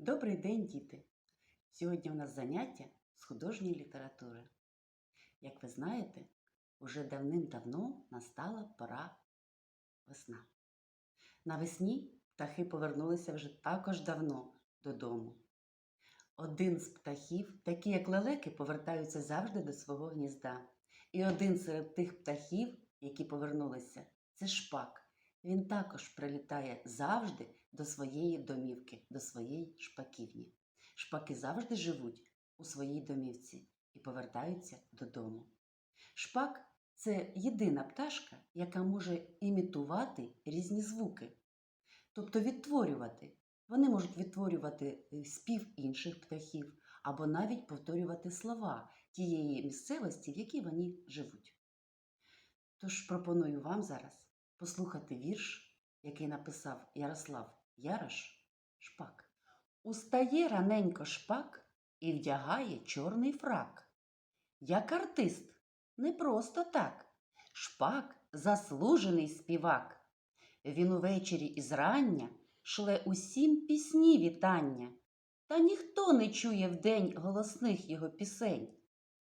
Добрий день, діти! Сьогодні у нас заняття з художньої літератури. Як ви знаєте, уже давним-давно настала пора весна. Навесні птахи повернулися вже також давно додому. Один з птахів, такі як лелеки, повертаються завжди до свого гнізда. І один серед тих птахів, які повернулися, це шпак. Він також прилітає завжди до своєї домівки, до своєї шпаківні. Шпаки завжди живуть у своїй домівці і повертаються додому. Шпак це єдина пташка, яка може імітувати різні звуки, тобто відтворювати. Вони можуть відтворювати е, спів інших птахів або навіть повторювати слова тієї місцевості, в якій вони живуть. Тож пропоную вам зараз послухати вірш, який написав Ярослав Ярош Шпак. Устає раненько шпак і вдягає чорний фрак. Як артист, не просто так. Шпак заслужений співак. Він увечері із рання шле усім пісні вітання, та ніхто не чує вдень голосних його пісень.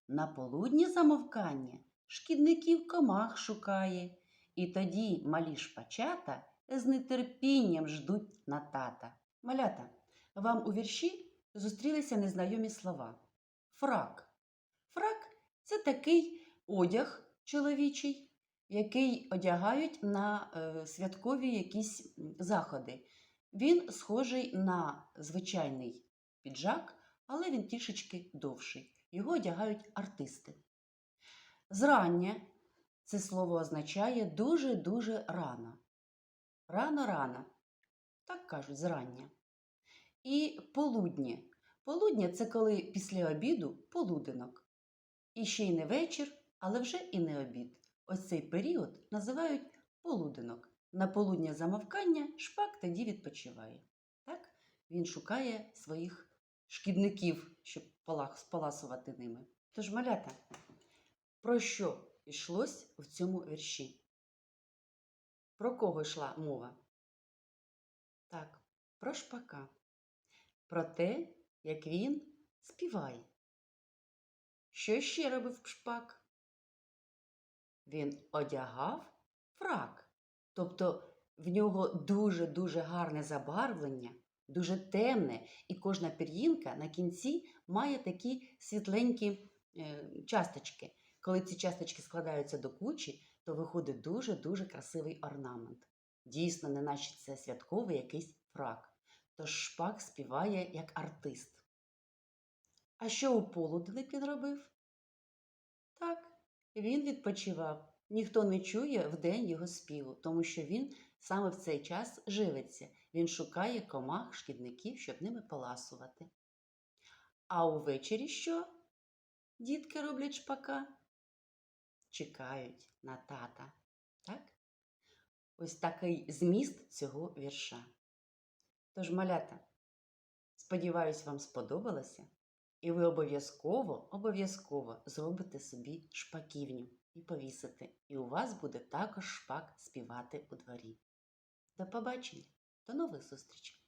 На полудні замовкання шкідників комах шукає, і тоді малі шпачата з нетерпінням ждуть на тата. Малята, вам у вірші зустрілися незнайомі слова. Фрак. Фрак це такий одяг чоловічий, який одягають на е, святкові якісь заходи. Він схожий на звичайний піджак, але він трішечки довший. Його одягають артисти. Зрання це слово означає дуже-дуже рано. Рано-рано. Так кажуть зрання. І полуднє. Полудня це коли після обіду полуденок. І ще й не вечір, але вже і не обід. Ось цей період називають полуденок. На полудня замовкання шпак тоді відпочиває. Так? Він шукає своїх шкідників, щоб спаласувати ними. Тож, малята, про що йшлось в цьому вірші? Про кого йшла мова? Так, про шпака. Про те, як він співає. Що ще робив шпак? Він одягав фрак. Тобто в нього дуже-дуже гарне забарвлення, дуже темне, і кожна пір'їнка на кінці має такі світленькі е, часточки. Коли ці часточки складаються до кучі, то виходить дуже-дуже красивий орнамент. Дійсно, не наче це святковий якийсь фрак. Тож шпак співає як артист. А що у полуденник він робив? Так, він відпочивав. Ніхто не чує вдень його співу, тому що він саме в цей час живиться. Він шукає комах, шкідників, щоб ними поласувати. А увечері що? Дітки роблять шпака? Чекають на тата. Так? Ось такий зміст цього вірша. Тож, малята, сподіваюсь, вам сподобалося, і ви обов'язково, обов'язково зробите собі шпаківню і повісите, і у вас буде також шпак співати у дворі. До побачення, до нових зустрічей!